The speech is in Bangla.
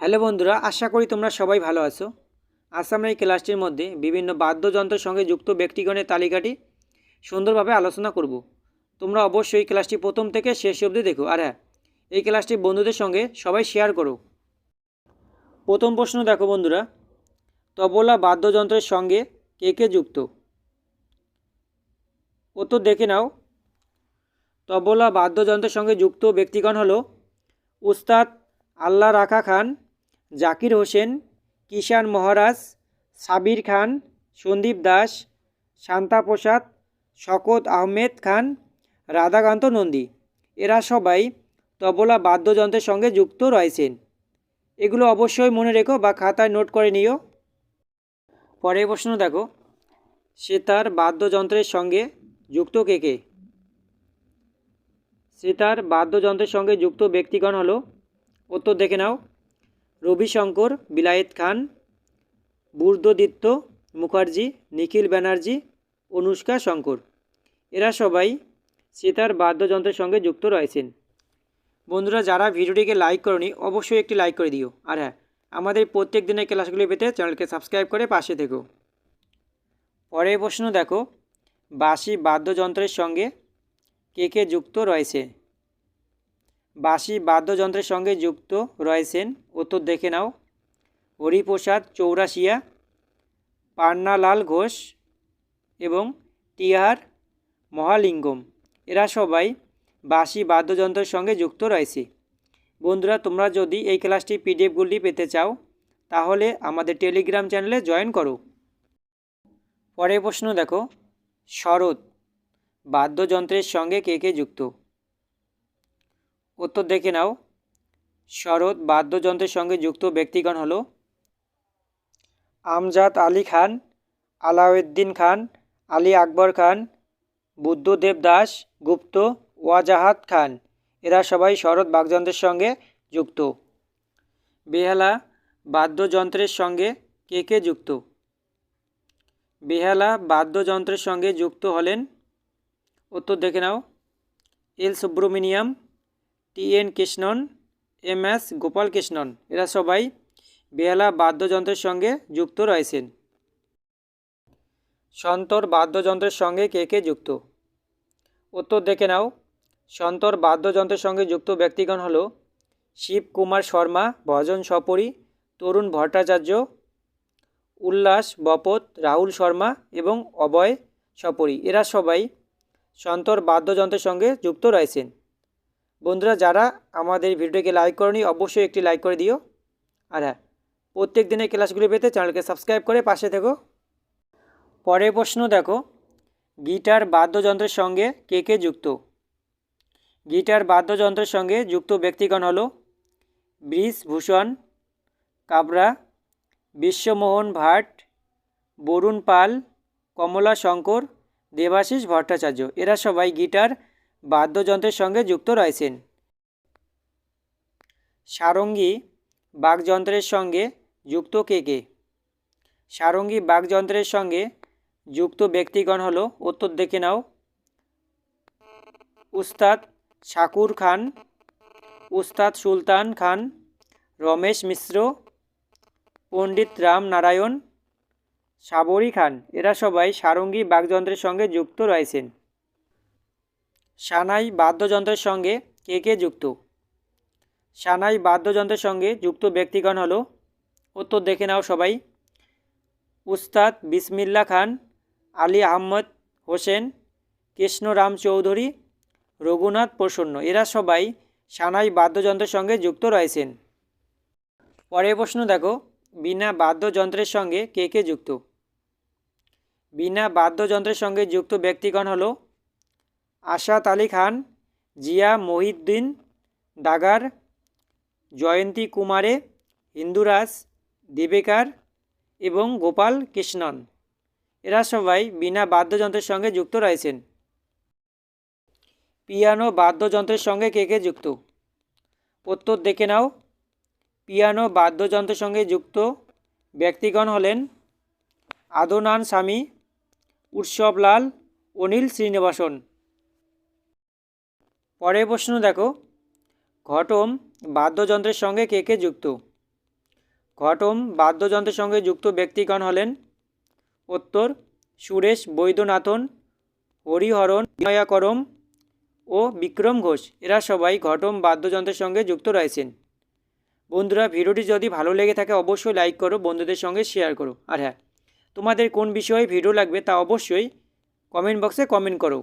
হ্যালো বন্ধুরা, আশা করি তোমরা সবাই ভালো আছো। আজ আমরা এই ক্লাসটির মধ্যে বিভিন্ন বাদ্যযন্ত্রের সঙ্গে যুক্ত ব্যক্তিগণের তালিকাটি সুন্দরভাবে আলোচনা করব। তোমরা অবশ্যই ক্লাসটি প্রথম থেকে শেষ অবধি দেখো। আর হ্যাঁ এই ক্লাসটি বন্ধুদের সঙ্গে সবাই শেয়ার করো। প্রথম প্রশ্ন দেখো বন্ধুরা, তবলা বাদ্যযন্ত্রের সঙ্গে কে কে যুক্ত? উত্তর দেখে নাও। তবলা বাদ্যযন্ত্রের সঙ্গে যুক্ত ব্যক্তিগণ হলো উস্তাদ আল্লাহ রাখা খান জাকির হোসেন কিষান মহারাজ, সাবির খান, সন্দীপ দাস, শান্তা প্রসাদ, শকত আহমেদ খান, রাধাকান্ত নন্দী। এরা সবাই তবলা বাদ্যযন্ত্রের সঙ্গে যুক্ত রয়েছেন। এগুলো অবশ্যই মনে রেখো বা খাতায় নোট করে নিও। পরের প্রশ্ন দেখো। সে তার বাদ্যযন্ত্রের সঙ্গে যুক্ত কে কে? সেতার বাদ্যযন্ত্রের সঙ্গে যুক্ত ব্যক্তিগণ হলো। উত্তর দেখে নাও। রবিশঙ্কর, বিলায়েত খান, বুর্দদিত্য মুখার্জি, নিখিল ব্যানার্জি, অনুষ্কা শঙ্কর। এরা সবাই সেতার বাদ্যযন্ত্রের সঙ্গে যুক্ত রয়েছেন। বন্ধুরা, যারা ভিডিওটিকে লাইক করনি, অবশ্যই একটি লাইক করে দিও। আর হ্যাঁ আমাদের প্রত্যেক দিনের ক্লাসগুলি পেতে চ্যানেলকে সাবস্ক্রাইব করে পাশে থেকো। পরের প্রশ্ন দেখো, বাঁশি বাদ্যযন্ত্রের সঙ্গে কে কে যুক্ত রয়েছে? বাঁশি বাদ্যযন্ত্রের সঙ্গে যুক্ত রয়েছেন। উত্তর দেখে নাও। হরিপ্রসাদ চৌরাশিয়া, পান্নালাল ঘোষ এবং টিআর মহালিঙ্গম। এরা সবাই বাঁশি বাদ্যযন্ত্রের সঙ্গে যুক্ত রয়েছে। বন্ধুরা, তোমরা যদি এই ক্লাসটি পিডিএফগুলি পেতে চাও, তাহলে আমাদের টেলিগ্রাম চ্যানেলে জয়েন করো। পরের প্রশ্ন দেখো। শরৎ, বাদ্যযন্ত্রের সঙ্গে কে কে যুক্ত? উত্তর দেখে নাও। শরৎ বাদ্যযন্ত্রের সঙ্গে যুক্ত ব্যক্তিগণ হল আমজাদ আলী খান, আলাউদ্দিন খান, আলী আকবর খান, বুদ্ধদেব দাস, গুপ্ত, ওয়াজাহাত খান। এরা সবাই শরৎ বাদ্যযন্ত্রের সঙ্গে যুক্ত। বেহালা বাদ্যযন্ত্রের সঙ্গে কে কে যুক্ত? বেহালা বাদ্যযন্ত্রের সঙ্গে যুক্ত হলেন, উত্তর দেখে নাও, L Subramaniam T N Krishnan, M S Gopal Krishnan, এরা সবাই বেহালা বাদ্যযন্ত্রের সঙ্গে যুক্ত রয়েছেন। সন্তর বাদ্যযন্ত্রের সঙ্গে কে কে যুক্ত? উত্তর দেখে নাও। সন্তর বাদ্যযন্ত্রের সঙ্গে যুক্ত ব্যক্তিগণ হল শিব কুমার শর্মা, ভজন সপরি, তরুণ ভট্টাচার্য, উল্লাস বপত, রাহুল শর্মা এবং অভয় সপরি। এরা সবাই সন্তর বাদ্যযন্ত্রের সঙ্গে যুক্ত রয়েছেন। বন্ধুরা, যারা আমাদের ভিডিওকে লাইক করনি, অবশ্যই একটি লাইক করে দিও। আর হ্যাঁ প্রত্যেক দিনের ক্লাসগুলি পেতে চ্যানেলকে সাবস্ক্রাইব করে পাশে থেকো। পরের প্রশ্ন দেখো, গিটার বাদ্যযন্ত্রের সঙ্গে কে কে যুক্ত? গিটার বাদ্যযন্ত্রের সঙ্গে যুক্ত ব্যক্তিগণ হল ব্রিজ ভূষণ, কাবরা, বিশ্বমোহন ভাট, বরুণ পাল, কমলা শঙ্কর, দেবাশিস ভট্টাচার্য। এরা সবাই গিটার বাদ্যযন্ত্রের সঙ্গে যুক্ত রয়েছেন। সারঙ্গী বাগযন্ত্রের সঙ্গে যুক্ত কে কে? সারঙ্গী বাগযন্ত্রের সঙ্গে যুক্ত ব্যক্তিগণ হল, উত্তর দেখে নাও। উস্তাদ শাকুর খান, উস্তাদ সুলতান খান, রমেশ মিশ্র, পণ্ডিত রাম নারায়ণ, সাবরী খান। এরা সবাই সারঙ্গী বাগযন্ত্রের সঙ্গে যুক্ত রয়েছেন। সানাই বাদ্যযন্ত্রের সঙ্গে কে কে যুক্ত? সানাই বাদ্যযন্ত্রের সঙ্গে যুক্ত ব্যক্তিগণ হল, উত্তর দেখে নাও সবাই, উস্তাদ বিসমিল্লা খান, আলী আহমদ হোসেন কৃষ্ণরাম চৌধুরী, রঘুনাথ প্রসন্ন। এরা সবাই সানাই বাদ্যযন্ত্রের সঙ্গে যুক্ত রয়েছেন। পরের প্রশ্ন দেখো, বিনা বাদ্যযন্ত্রের সঙ্গে কে কে যুক্ত? বিনা বাদ্যযন্ত্রের সঙ্গে যুক্ত ব্যক্তিগণ হল আশাত আলী খান, জিয়া মহিউদ্দিন ডাগার, জয়ন্তী কুমারে হিন্দুরাজ দেবেকার এবং গোপাল কৃষ্ণন। এরা সবাই বিনা বাদ্যযন্ত্রের সঙ্গে যুক্ত রয়েছেন। পিয়ানো বাদ্যযন্ত্রের সঙ্গে কে কে যুক্ত? উত্তর দেখে নাও। পিয়ানো বাদ্যযন্ত্রের সঙ্গে যুক্ত ব্যক্তিগণ হলেন আদনান স্বামী, উৎসবলাল, অনিল শ্রীনিবাসন। পরের প্রশ্ন দেখো। ঘটম বাদ্যযন্ত্রের সঙ্গে কে কে যুক্ত? ঘটম বাদ্যযন্ত্রের সঙ্গে যুক্ত ব্যক্তিগণ হলেন? উত্তর, সুরেশ বৈদ্যনাথন হরিহরণ বিনয়াকরম ও বিক্রম ঘোষ। এরা সবাই ঘটম বাদ্যযন্ত্রের সঙ্গে যুক্ত রয়েছেন। বন্ধুরা, ভিডিওটি যদি ভালো লেগে থাকে, অবশ্যই লাইক করো, বন্ধুদের সঙ্গে শেয়ার করো। আর হ্যাঁ তোমাদের কোন বিষয়ে ভিডিও লাগবে তা অবশ্যই কমেন্ট বক্সে কমেন্ট করো।